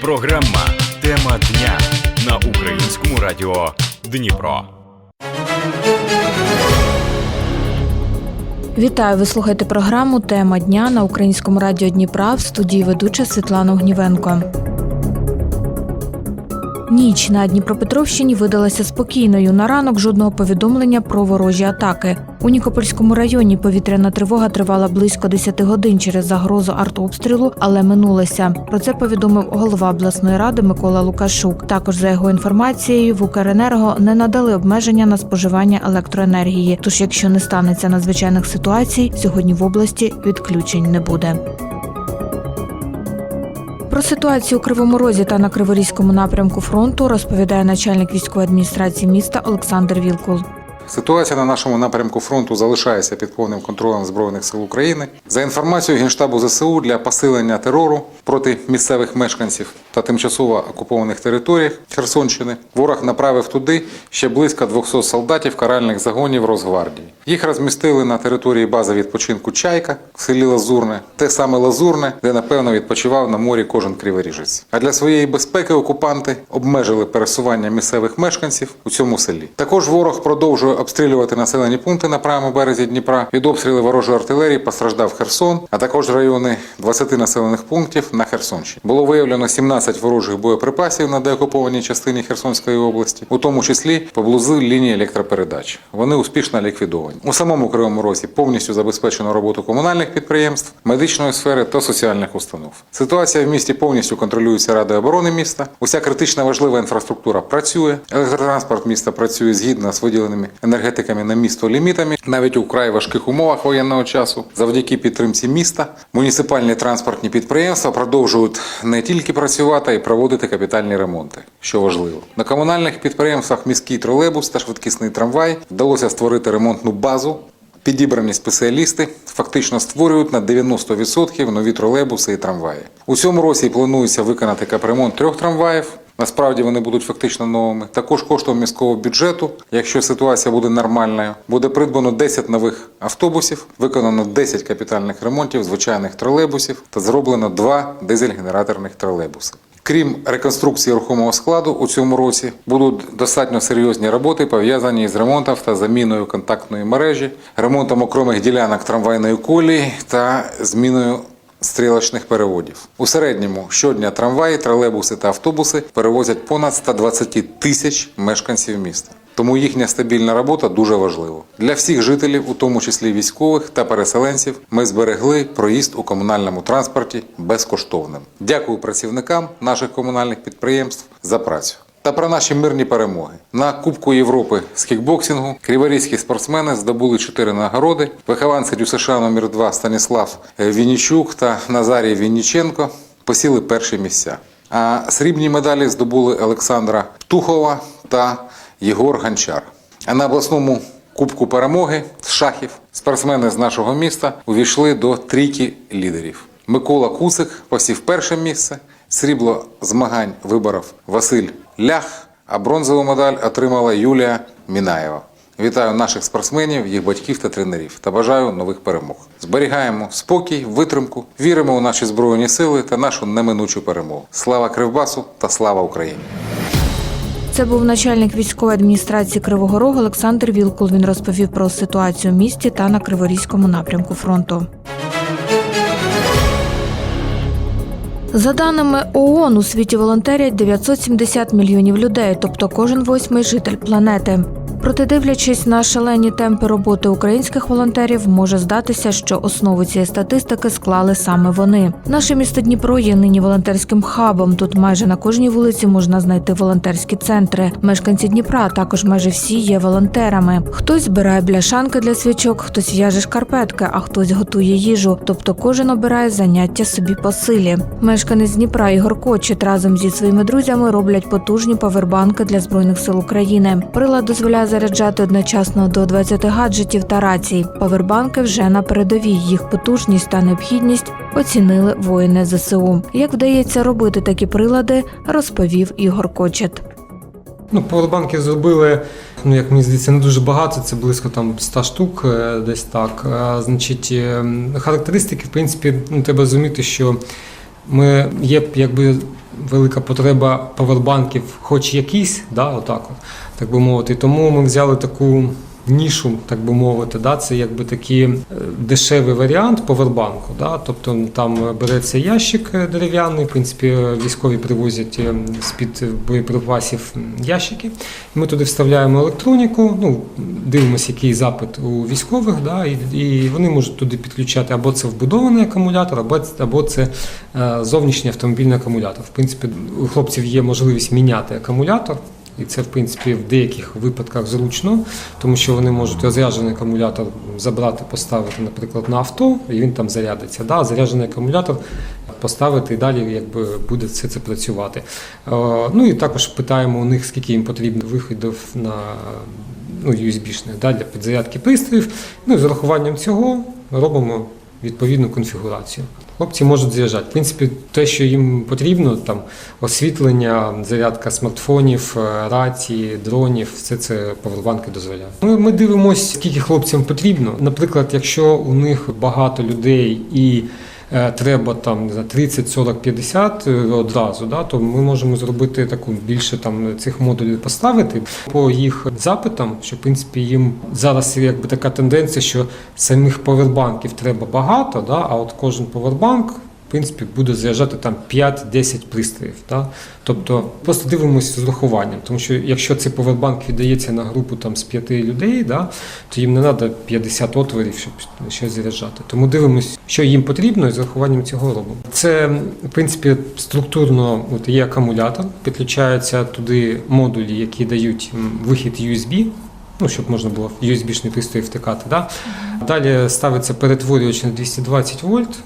Програма Тема дня на українському радіо Дніпро. Вітаю! Ви слухаєте програму Тема дня на українському радіо Дніпра в студії ведуча Світлана Огнівенко. Ніч на Дніпропетровщині видалася спокійною. На ранок жодного повідомлення про ворожі атаки. У Нікопольському районі повітряна тривога тривала близько 10 годин через загрозу артобстрілу, але минулася. Про це повідомив голова обласної ради Микола Лукашук. Також за його інформацією, в Укренерго не надали обмеження на споживання електроенергії. Тож, якщо не станеться надзвичайних ситуацій, сьогодні в області відключень не буде. Про ситуацію у Кривому Розі та на Криворізькому напрямку фронту розповідає начальник військової адміністрації міста Олександр Вілкул. Ситуація на нашому напрямку фронту залишається під повним контролем Збройних сил України. За інформацією Генштабу ЗСУ для посилення терору проти місцевих мешканців та тимчасово окупованих територій Херсонщини ворог направив туди ще близько 200 солдатів каральних загонів Росгвардії. Їх розмістили на території бази відпочинку Чайка в селі Лазурне, те саме Лазурне, де напевно відпочивав на морі кожен криворіжець. А для своєї безпеки окупанти обмежили пересування місцевих мешканців у цьому селі. Також ворог продовжує обстрілювати населені пункти на правому березі Дніпра. Від обстрілів ворожої артилерії постраждав Херсон, а також райони 20 населених пунктів на Херсонщині. Було виявлено 17 ворожих боєприпасів на деокупованій частині Херсонської області, у тому числі поблизу лінії електропередач. Вони успішно ліквідовані. У самому Кривому Розі повністю забезпечено роботу комунальних підприємств, медичної сфери та соціальних установ. Ситуація в місті повністю контролюється Радою оборони міста. Уся критична важлива інфраструктура працює. Електротранспорт міста працює згідно з виділеними енергетиками на місто лімітами, навіть у вкрай важких умовах воєнного часу. Завдяки підтримці міста муніципальні транспортні підприємства продовжують не тільки працювати, а й проводити капітальні ремонти, що важливо. На комунальних підприємствах міський тролейбус та швидкісний трамвай вдалося створити ремонтну базу. Підібрані спеціалісти фактично створюють на 90% нові тролейбуси і трамваї. У цьому році планується виконати капремонт трьох трамваїв. Насправді вони будуть фактично новими. Також коштом міського бюджету, якщо ситуація буде нормальною, буде придбано 10 нових автобусів, виконано 10 капітальних ремонтів звичайних тролейбусів та зроблено два дизель-генераторних тролейбуси. Крім реконструкції рухомого складу у цьому році будуть достатньо серйозні роботи, пов'язані з ремонтом та заміною контактної мережі, ремонтом окремих ділянок трамвайної колії та зміною стрілочних переводів. У середньому щодня трамваї, тролейбуси та автобуси перевозять понад 120 тисяч мешканців міста. Тому їхня стабільна робота дуже важлива. Для всіх жителів, у тому числі військових та переселенців, ми зберегли проїзд у комунальному транспорті безкоштовним. Дякую працівникам наших комунальних підприємств за працю. Та про наші мирні перемоги на Кубку Європи з кікбоксингу криворізькі спортсмени здобули чотири нагороди. Вихованці ДЮСШ номер 2 Станіслав Віннічук та Назарій Вінніченко посіли перші місця. А срібні медалі здобули Олександра Птухова та Єгор Гончар. А на обласному Кубку перемоги з шахів спортсмени з нашого міста увійшли до трійки лідерів. Микола Кусик посів перше місце. Срібло змагань виборов Василь Лях, а бронзову медаль отримала Юлія Мінаєва. Вітаю наших спортсменів, їх батьків та тренерів та бажаю нових перемог. Зберігаємо спокій, витримку, віримо у наші збройні сили та нашу неминучу перемогу. Слава Кривбасу та слава Україні! Це був начальник військової адміністрації Кривого Рогу Олександр Вілкул. Він розповів про ситуацію в місті та на Криворізькому напрямку фронту. За даними ООН, у світі волонтерять 970 мільйонів людей, тобто кожен восьмий житель планети. Проте, дивлячись на шалені темпи роботи українських волонтерів, може здатися, що основу цієї статистики склали саме вони. Наше місто Дніпро є нині волонтерським хабом. Тут майже на кожній вулиці можна знайти волонтерські центри. Мешканці Дніпра також майже всі є волонтерами. Хтось збирає бляшанки для свічок, хтось в'яже шкарпетки, а хтось готує їжу. Тобто кожен обирає заняття собі по силі. Мешканець Дніпра Ігор Кочет разом зі своїми друзями роблять потужні павербанки для збройних сил України. Прилад дозволяє заряджати одночасно до 20 гаджетів та рацій. Павербанки вже на передовій. Їх потужність та необхідність оцінили воїни ЗСУ. Як вдається робити такі прилади, розповів Ігор Кочет. Ну, павербанків зробили, ну як мені здається, не дуже багато, це близько там 100 штук, е, десь так. Е, Значить, е, характеристики, в принципі, ну, треба розуміти, що ми є якби велика потреба павербанків, хоч якісь, да, отак от, так би мовити. Тому ми взяли таку нішу, так би мовити, да, це якби такий е, дешевий варіант повербанку. Да, тобто там береться ящик дерев'яний, в принципі, військові привозять е, з-під боєприпасів ящики. Ми туди вставляємо електроніку, ну, дивимося, який запит у військових, да, і, і вони можуть туди підключати або це вбудований акумулятор, або, або це е, зовнішній автомобільний акумулятор. В принципі, у хлопців є можливість міняти акумулятор. І це, в принципі, в деяких випадках зручно, тому що вони можуть розряджений акумулятор забрати, поставити, наприклад, на авто, і він там зарядиться. Да? Заряджений акумулятор поставити і далі якби, буде все це працювати. Е, Ну і також питаємо у них, скільки їм потрібно виходів на ну, USB-шних да, для підзарядки пристроїв. Ну і з урахуванням цього робимо відповідну конфігурацію. Хлопці можуть заряджати. В принципі, те, що їм потрібно, там освітлення, зарядка смартфонів, е, рації, дронів, все це павербанки дозволяють. Ми, ми дивимося, скільки хлопцям потрібно. Наприклад, якщо у них багато людей і треба там не знаю, 30, 40, 50 е, одразу, да, то ми можемо зробити таку більше там цих модулів поставити по їх запитам, що в принципі їм зараз якби така тенденція, що самих повербанків треба багато, да, а от кожен повербанк. В принципі, буде заряджати там 5-10 пристроїв. Да? Тобто просто дивимося з урахуванням, тому що якщо цей повербанк віддається на групу там, з 5 людей, да, то їм не треба 50 отворів, щоб щось заряджати. Тому дивимося, що їм потрібно, і з урахуванням цього робимо. Це, в принципі, структурно от є акумулятор, підключаються туди модулі, які дають вихід USB. Ну, щоб можна було в USB-шний пристрій втикати. Да? Далі ставиться перетворювач на 220 вольт,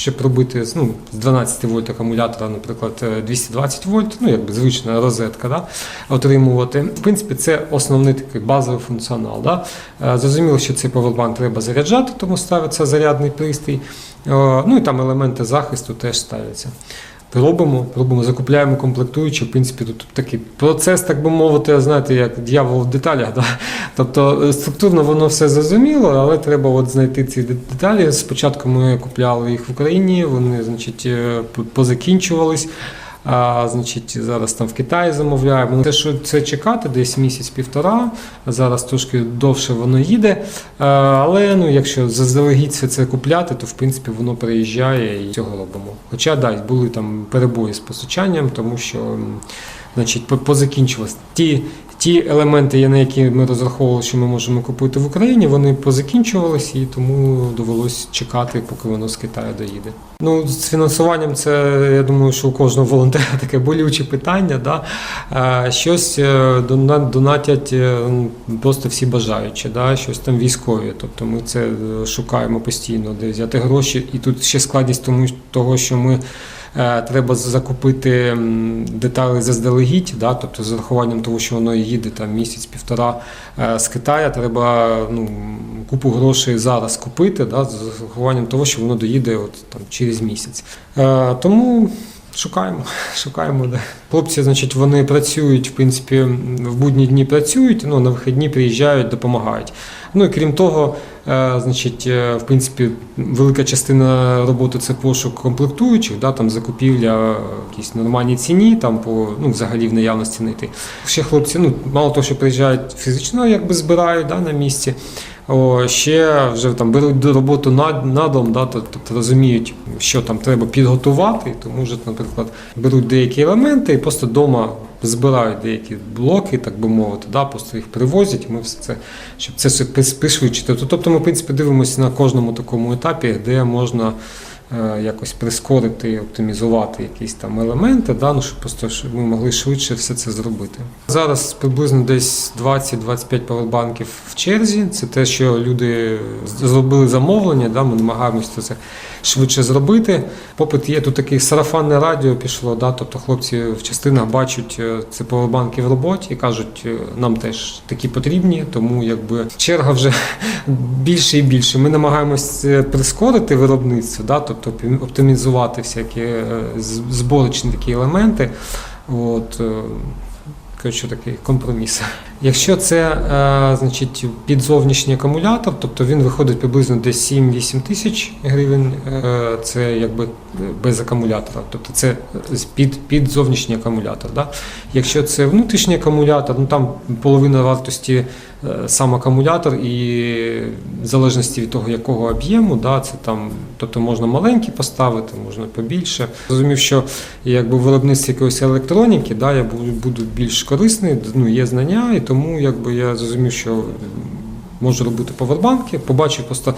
щоб пробити ну, з 12 вольт акумулятора, наприклад, е, 220 вольт, ну якби звична розетка, да, отримувати. В принципі, це основний такий базовий функціонал. Да. Е, Зрозуміло, що цей повербанк треба заряджати, тому ставиться зарядний пристрій. Е, Ну і там елементи захисту теж ставляться. Робимо, робимо, закупляємо комплектуючі. В принципі, тут такий процес, так би мовити, знаєте, як дьявол в деталях. Да? Тобто е, структурно воно все зрозуміло, але треба от знайти ці деталі. Спочатку ми купляли їх в Україні, вони значить, е, позакінчувались. А, значить, зараз там в Китаї замовляємо. Те, що це чекати, десь місяць-півтора. Зараз трошки довше воно їде. А, але ну, якщо заздалегідь все це купляти, то в принципі воно приїжджає і цього робимо. Хоча да, були там перебої з постачанням, тому що значить, позакінчилось. Ті, ті елементи, на які ми розраховували, що ми можемо купити в Україні, вони позакінчувалися і тому довелось чекати, поки воно з Китаю доїде. Ну, з фінансуванням це, я думаю, що у кожного волонтера таке болюче питання. Да? Щось е, донатять е, просто всі бажаючі, да? щось там військові. Тобто ми це е, шукаємо постійно, де взяти гроші. І тут ще складність тому, того, що ми. Е, Треба закупити деталі заздалегідь, да? тобто з урахуванням того, що воно їде там місяць-півтора е, з Китаю, треба ну, купу грошей зараз купити, да? з урахуванням того, що воно доїде от, там, через місяць. Е, Тому шукаємо, шукаємо. Да. Хлопці, значить, вони працюють, в принципі, в будні дні працюють, ну, на вихідні приїжджають, допомагають. Ну і крім того, е, значить, е, в принципі, велика частина роботи це пошук комплектуючих, да, там закупівля в якійсь нормальній ціні, там по ну, взагалі в наявності знайти. Ще хлопці, ну мало того, що приїжджають фізично, якби збирають да, на місці. О, ще вже там беруть роботу на, на дом, да, то- тобто розуміють, що там треба підготувати, тому вже, наприклад, беруть деякі елементи і просто вдома збирають деякі блоки, так би мовити, да, просто їх привозять, ми все це, щоб це все пришвидшити. Тобто ми, в принципі, дивимося на кожному такому етапі, де можна якось прискорити, оптимізувати якісь там елементи, да, ну, щоб просто щоб ми могли швидше все це зробити. Зараз приблизно десь 20-25 павербанків в черзі. Це те, що люди зробили замовлення, да, ми намагаємося це швидше зробити. Попит є тут таке сарафанне радіо пішло, да, тобто хлопці в частинах бачать е, це в роботі і кажуть, е, нам теж такі потрібні, тому якби черга вже більше і більше. Ми намагаємося прискорити виробництво, да, тобто оптим- оптимізувати всякі е, зборочні такі елементи. От, е, коротше, такий компроміс. Якщо це е, значить, під зовнішній акумулятор, тобто він виходить приблизно десь 7-8 тисяч гривень, е, це якби без акумулятора, тобто це під, під зовнішній акумулятор. Да? Якщо це внутрішній акумулятор, ну там половина вартості е, сам акумулятор, і в залежності від того, якого об'єму, да, це там, тобто можна маленький поставити, можна побільше. Зрозумів, що якби в виробництві якоїсь електроніки, да, я буду більш корисний, ну, є знання, і тому якби я зрозумів, що можу робити повербанки. Побачив просто,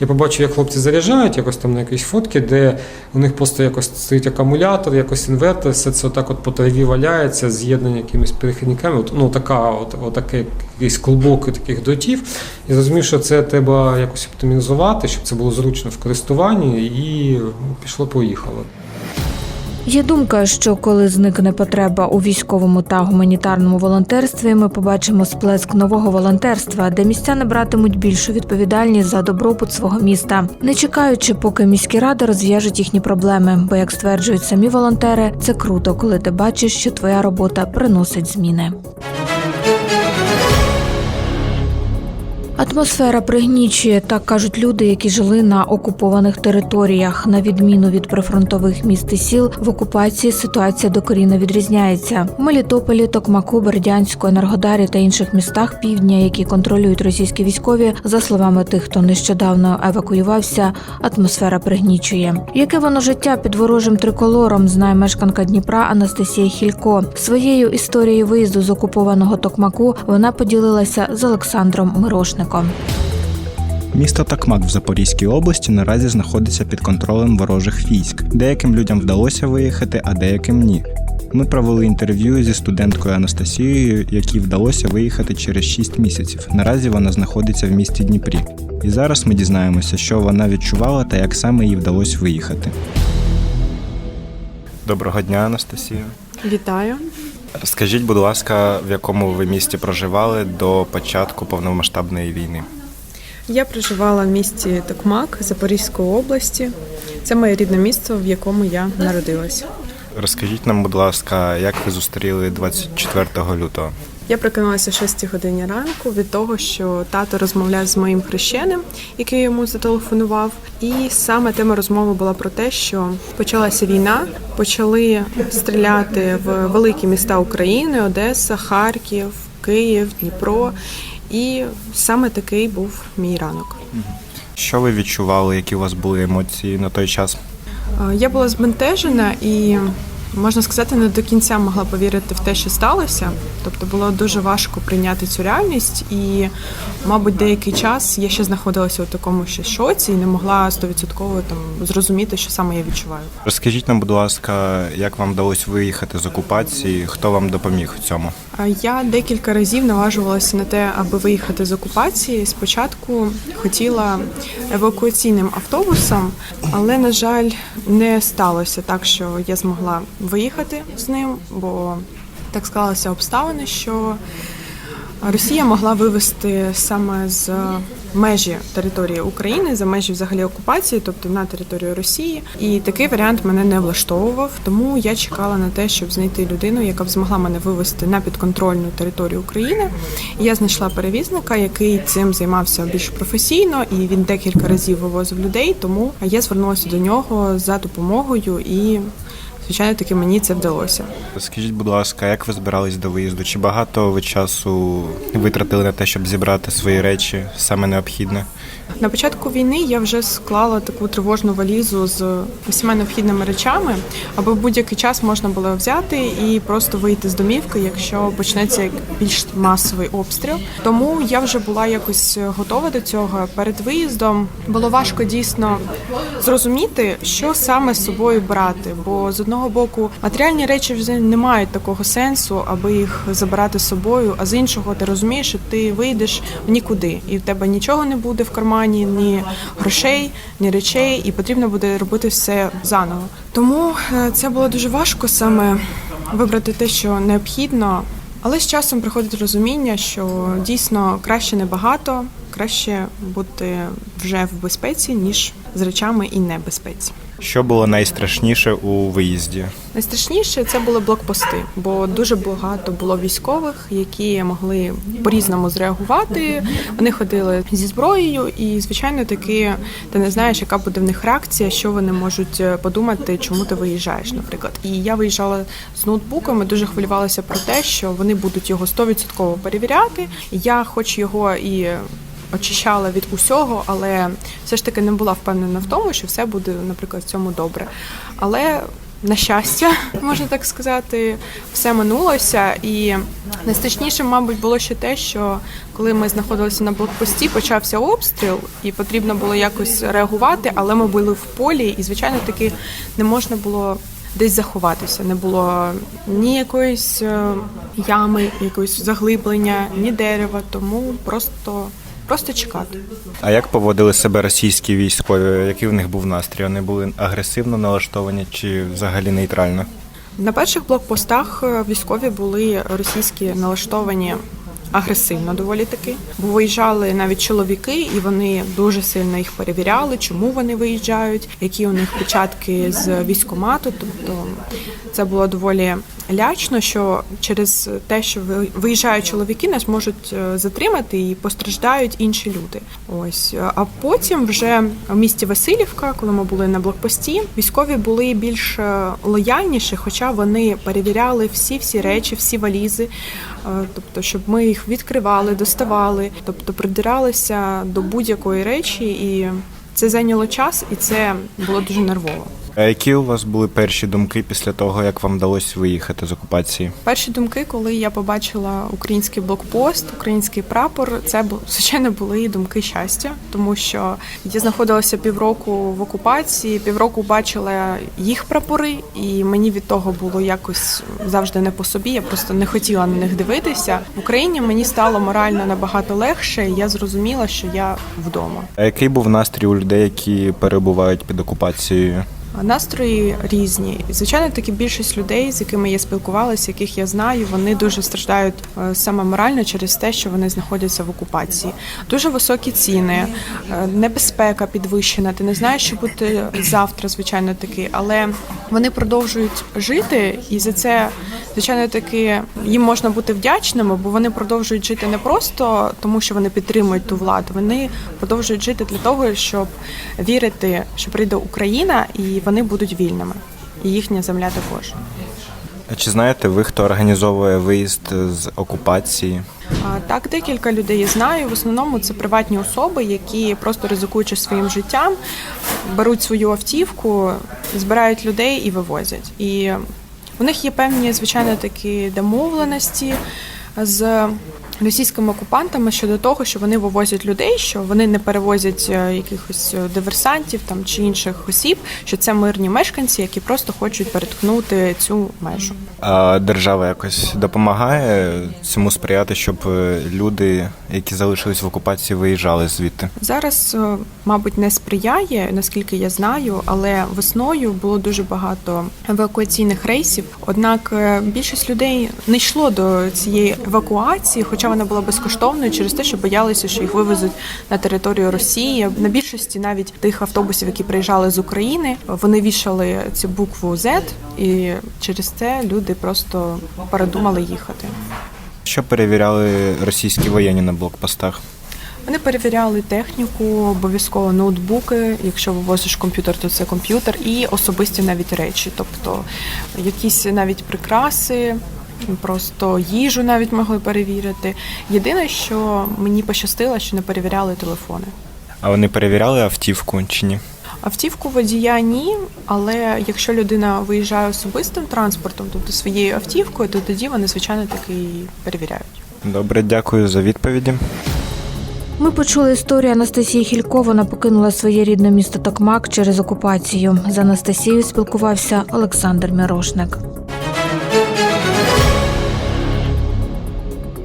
я побачив, як хлопці заряджають якось там на якісь фотки, де у них просто якось стоїть акумулятор, якось інвертор, все це отак от по траві валяється, з'єднання якимись перехідниками. От, ну така, от, отаке якийсь клубок таких дротів. І зрозумів, що це треба якось оптимізувати, щоб це було зручно в користуванні, і ну, пішло-поїхало. Є думка, що коли зникне потреба у військовому та гуманітарному волонтерстві, ми побачимо сплеск нового волонтерства, де містяни братимуть більшу відповідальність за добробут свого міста, не чекаючи, поки міські ради розв'яжуть їхні проблеми. Бо, як стверджують самі волонтери, це круто, коли ти бачиш, що твоя робота приносить зміни. Атмосфера пригнічує, так кажуть люди, які жили на окупованих територіях. На відміну від прифронтових міст і сіл, в окупації ситуація докорінно відрізняється. В Мелітополі, Токмаку, Бердянську, Енергодарі та інших містах півдня, які контролюють російські військові, за словами тих, хто нещодавно евакуювався, атмосфера пригнічує. Яке воно життя під ворожим триколором, знає мешканка Дніпра Анастасія Хілько. Своєю історією виїзду з окупованого Токмаку вона поділилася з Олександром Мирошником. Місто Такмак в Запорізькій області наразі знаходиться під контролем ворожих військ. Деяким людям вдалося виїхати, а деяким ні. Ми провели інтерв'ю зі студенткою Анастасією, якій вдалося виїхати через 6 місяців. Наразі вона знаходиться в місті Дніпрі. І зараз ми дізнаємося, що вона відчувала та як саме їй вдалося виїхати. Доброго дня, Анастасія. Вітаю. Скажіть, будь ласка, в якому ви місті проживали до початку повномасштабної війни? Я проживала в місті Токмак Запорізької області. Це моє рідне місто, в якому я народилася. Розкажіть нам, будь ласка, як ви зустріли 24 лютого? Я прокинулася о 6 годині ранку від того, що тато розмовляв з моїм хрещеним, який йому зателефонував. І саме тема розмови була про те, що почалася війна, почали стріляти в великі міста України: Одеса, Харків, Київ, Дніпро. І саме такий був мій ранок. Що ви відчували, які у вас були емоції на той час? Е, Я була збентежена і можна сказати, не до кінця могла повірити в те, що сталося. Тобто було дуже важко прийняти цю реальність, і, мабуть, деякий час я ще знаходилася у такому ще шоці і не могла стовідсотково там зрозуміти, що саме я відчуваю. Розкажіть нам, будь ласка, як вам вдалося виїхати з окупації? Хто вам допоміг в цьому? Я декілька разів наважувалася на те, аби виїхати з окупації. Спочатку хотіла евакуаційним автобусом, але на жаль, не сталося так, що я змогла виїхати з ним, бо так склалися обставини, що Росія могла вивести саме з межі території України, за межі взагалі окупації, тобто на територію Росії. І такий варіант мене не влаштовував, тому я чекала на те, щоб знайти людину, яка б змогла мене вивести на підконтрольну територію України. І я знайшла перевізника, який цим займався більш професійно, і він декілька разів вивозив людей. Тому я звернулася до нього за допомогою і. Звичайно, таки мені це вдалося. Скажіть, будь ласка, як ви збирались до виїзду? Чи багато ви часу витратили на те, щоб зібрати свої речі саме необхідне? На початку війни я вже склала таку тривожну валізу з усіма необхідними речами, аби в будь-який час можна було взяти і просто вийти з домівки, якщо почнеться більш масовий обстріл. Тому я вже була якось готова до цього. Перед виїздом було важко дійсно зрозуміти, що саме з собою брати. Бо з одного боку матеріальні речі вже не мають такого сенсу, аби їх забирати з собою. А з іншого ти розумієш, що ти вийдеш в нікуди, і в тебе нічого не буде в кармані, ні грошей, ні речей, і потрібно буде робити все заново. Тому е, це було дуже важко саме вибрати те, що необхідно. Але з часом приходить розуміння, що дійсно краще небагато, краще бути вже в безпеці, ніж з речами і небезпеці. Що було найстрашніше у виїзді? Найстрашніше це були блокпости, бо дуже багато було військових, які могли по-різному зреагувати. Вони ходили зі зброєю, і звичайно таки ти не знаєш, яка буде в них реакція, що вони можуть е, подумати, чому ти виїжджаєш, наприклад. І я виїжджала з ноутбуком, і дуже хвилювалася про те, що вони будуть його 100% перевіряти. Я, хоч його і очищала від усього, але все ж таки не була впевнена в тому, що все буде, наприклад, в цьому добре. Але на щастя, можна так сказати, все минулося. І найстрашніше, мабуть, було ще те, що коли ми знаходилися на блокпості, почався обстріл, і потрібно було якось реагувати, але ми були в полі, і звичайно таки не можна було. Десь заховатися не було ні якоїсь е, ями, якогось заглиблення, ні дерева, тому просто, просто чекати. А як поводили себе російські військові? Який в них був настрій? Вони були агресивно налаштовані чи взагалі нейтрально? На перших блокпостах е, військові були російські налаштовані агресивно доволі таки. Бо виїжджали навіть чоловіки, і вони дуже сильно їх перевіряли, чому вони виїжджають, які у них печатки з військомату. Тобто це було доволі лячно, що через те, що ви- виїжджають чоловіки, нас можуть е, затримати і постраждають інші люди. Ось а потім вже в місті Васильівка, коли ми були на блокпості, військові були більш е, лояльніші, хоча вони перевіряли всі всі речі, всі валізи, е, тобто, щоб ми їх відкривали, доставали, тобто придиралися до будь-якої речі, і це зайняло час, і це було дуже нервово. А які у вас були перші думки після того, як вам вдалося виїхати з окупації? Перші думки, коли я побачила український блокпост, український прапор, це звичайно були думки щастя, тому що я знаходилася півроку в окупації, півроку бачила їх прапори, і мені від того було якось завжди не по собі. Я просто не хотіла на них дивитися. В Україні мені стало морально набагато легше. і Я зрозуміла, що я вдома. А який був настрій у людей, які перебувають під окупацією? Настрої різні. Звичайно, таки більшість людей, з якими я спілкувалася, яких я знаю, вони дуже страждають е, саме морально через те, що вони знаходяться в окупації. Дуже високі ціни, е, небезпека підвищена. Ти не знаєш, що буде завтра, звичайно таки, але вони продовжують жити, і за це, звичайно, таки їм можна бути вдячними, бо вони продовжують жити не просто тому, що вони підтримують ту владу. Вони продовжують жити для того, щоб вірити, що прийде Україна, і вони будуть вільними. І їхня земля також. А чи знаєте ви, хто організовує виїзд з окупації? Так, декілька людей я знаю. В основному це приватні особи, які просто ризикуючи своїм життям, беруть свою автівку, збирають людей і вивозять. І у них є певні, звичайно, такі домовленості з російськими окупантами щодо того, що вони вивозять людей, що вони не перевозять е, якихось е, диверсантів там чи інших осіб, що це мирні мешканці, які просто хочуть переткнути цю межу. А держава якось допомагає цьому сприяти, щоб е, люди, які залишились в окупації, виїжджали звідти? Зараз, мабуть, не сприяє, наскільки я знаю, але весною було дуже багато евакуаційних рейсів. Однак більшість людей не йшло до цієї евакуації, хоча вона була безкоштовною через те, що боялися, що їх вивезуть на територію Росії. На більшості навіть тих автобусів, які приїжджали з України, вони вішали цю букву Z, і через це люди просто передумали їхати. Що перевіряли російські воєнні на блокпостах? Вони перевіряли техніку, обов'язково ноутбуки. Якщо вивозиш комп'ютер, то це комп'ютер, і особисті навіть речі, тобто якісь навіть прикраси. Просто їжу навіть могли перевірити. Єдине, що мені пощастило, що не перевіряли телефони. А вони перевіряли автівку чи ні? Автівку водія ні, але якщо людина виїжджає особистим транспортом, тобто своєю автівкою, то тоді вони звичайно таки і перевіряють. Добре, дякую за відповіді. Ми почули історію Анастасії Хілько. Вона покинула своє рідне місто Токмак через окупацію. З Анастасією спілкувався Олександр Мірошник.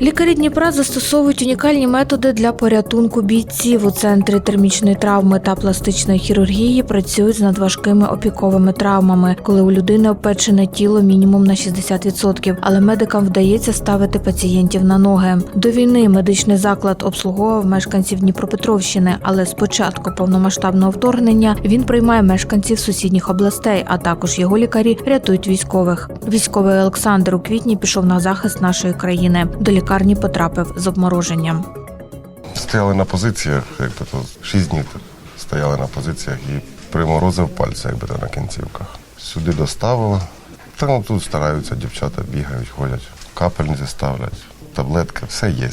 Лікарі Дніпра застосовують унікальні методи для порятунку бійців. У центрі термічної травми та пластичної хірургії працюють з надважкими опіковими травмами, коли у людини опечене тіло мінімум на 60%, але медикам вдається ставити пацієнтів на ноги. До війни медичний заклад обслуговував мешканців Дніпропетровщини, але з початку повномасштабного вторгнення він приймає мешканців сусідніх областей, а також його лікарі рятують військових. Військовий Олександр у квітні пішов на захист нашої країни. До лікарні потрапив з обмороженням. Стояли на позиціях, якби то 6 днів стояли на позиціях і приморозив пальці, якби то на кінцівках. Сюди доставили. Та ну тут стараються, дівчата бігають, ходять, капельниці ставлять, таблетки, все є.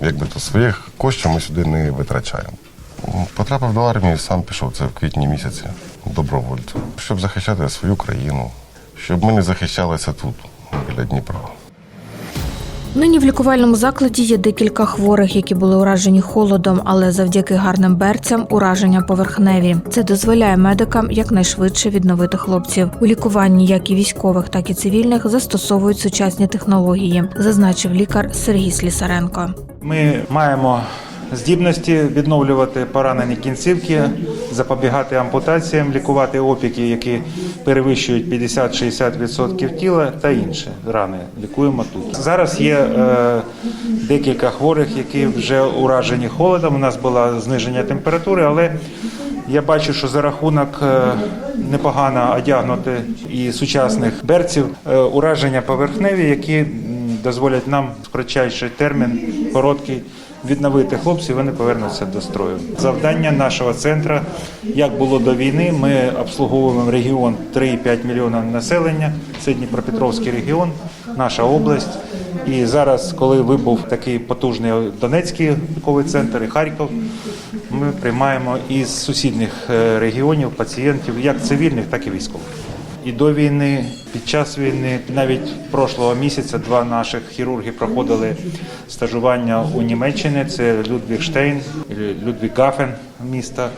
Якби то своїх коштів ми сюди не витрачаємо. Потрапив до армії, сам пішов це в квітні місяці добровольцем, щоб захищати свою країну, щоб ми не захищалися тут, біля Дніпра. Нині в лікувальному закладі є декілька хворих, які були уражені холодом, але завдяки гарним берцям ураження поверхневі. Це дозволяє медикам якнайшвидше відновити хлопців. У лікуванні як і військових, так і цивільних застосовують сучасні технології, зазначив лікар Сергій Слісаренко. Ми маємо здібності відновлювати поранені кінцівки, запобігати ампутаціям, лікувати опіки, які перевищують 50-60% тіла та інші рани. Лікуємо тут. Зараз є е, декілька хворих, які вже уражені холодом. У нас було зниження температури, але я бачу, що за рахунок е, непогано одягнути і сучасних берців е, ураження поверхневі, які дозволять нам в кратчайший термін, короткий, відновити хлопців, вони повернуться до строю. Завдання нашого центру, як було до війни, ми обслуговуємо регіон 3,5 мільйона населення. Це Дніпропетровський регіон, наша область. І зараз, коли вибув такий потужний Донецький центр і Харків, ми приймаємо із сусідніх е, регіонів пацієнтів, як цивільних, так і військових. І до війни, під час війни, навіть прошлого місяця два наших хірурги проходили стажування у Німеччині. Це Людвіг Штейн, Людвіг Гафен міста.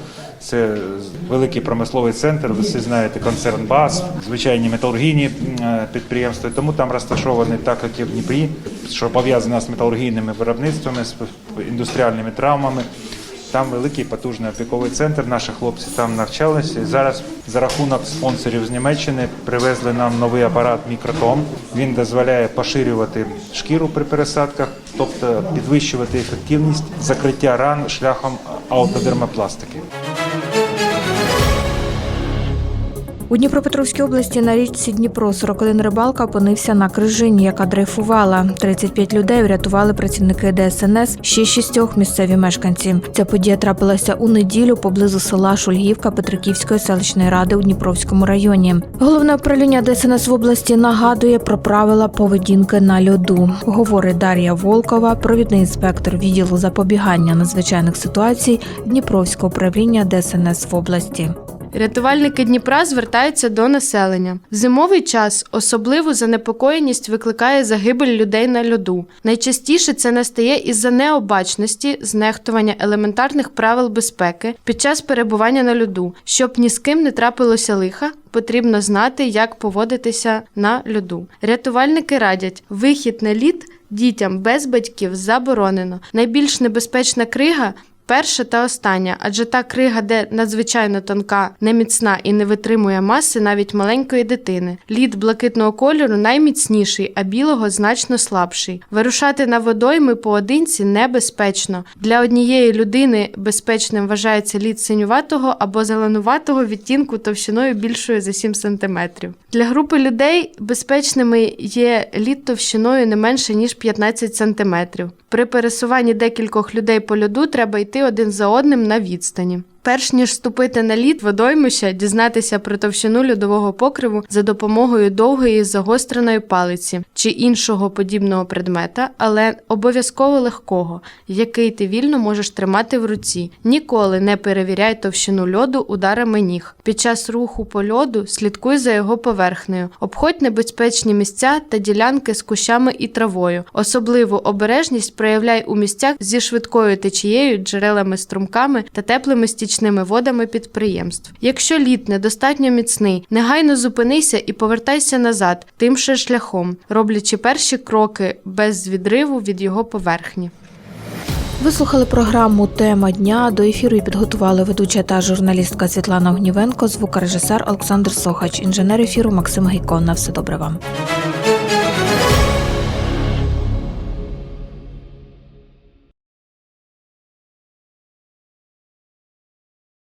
Це великий промисловий центр. Ви знаєте концерн БАС, звичайні металургійні е, підприємства. Тому там розташовані так, як і в Дніпрі, що пов'язано з металургійними виробництвами, з індустріальними травмами. Там великий потужний опіковий центр. Наші хлопці там навчалися. І зараз за рахунок спонсорів з Німеччини привезли нам новий апарат мікротом. Він дозволяє поширювати шкіру при пересадках, тобто підвищувати ефективність закриття ран шляхом аутодермопластики. У Дніпропетровській області на річці Дніпро 41 рибалка опинився на крижині, яка дрейфувала. 35 людей врятували працівники ДСНС, ще шістьох місцеві мешканці. Ця подія трапилася у неділю поблизу села Шульгівка Петриківської селищної ради у Дніпровському районі. Головне управління ДСНС в області нагадує про правила поведінки на льоду. Говорить Дар'я Волкова, провідний інспектор відділу запобігання надзвичайних ситуацій Дніпровського управління ДСНС в області. Рятувальники Дніпра звертаються до населення. В зимовий час особливу занепокоєність викликає загибель людей на льоду. Найчастіше це настає із-за необачності, знехтування елементарних правил безпеки під час перебування на льоду. Щоб ні з ким не трапилося лиха, потрібно знати, як поводитися на льоду. Рятувальники радять вихід на лід дітям без батьків заборонено. Найбільш небезпечна крига Перша та остання, адже та крига, де надзвичайно тонка, неміцна і не витримує маси навіть маленької дитини. Лід блакитного кольору найміцніший, а білого значно слабший. Вирушати на водойми поодинці небезпечно. Для однієї людини безпечним вважається лід синюватого або зеленуватого відтінку товщиною більшою за 7 см. Для групи людей безпечними є лід товщиною не менше ніж 15 см. При пересуванні декількох людей по льоду треба йти один за одним на відстані. Перш ніж ступити на лід водоймища, дізнатися про товщину льодового покриву за допомогою довгої загостреної палиці чи іншого подібного предмета, але обов'язково легкого, який ти вільно можеш тримати в руці. Ніколи не перевіряй товщину льоду ударами ніг. Під час руху по льоду слідкуй за його поверхнею, обходь небезпечні місця та ділянки з кущами і травою. Особливу обережність проявляй у місцях зі швидкою течією, джерелами струмками та теплими стічками річними водами підприємств. Якщо лід недостатньо міцний, негайно зупинися і повертайся назад тим же шляхом, роблячи перші кроки без відриву від його поверхні. Ви слухали програму Тема дня. До ефіру її підготували ведуча та журналістка Світлана Огнівенко, звукорежисер Олександр Сохач, інженер ефіру Максим Гейко. На все добре вам.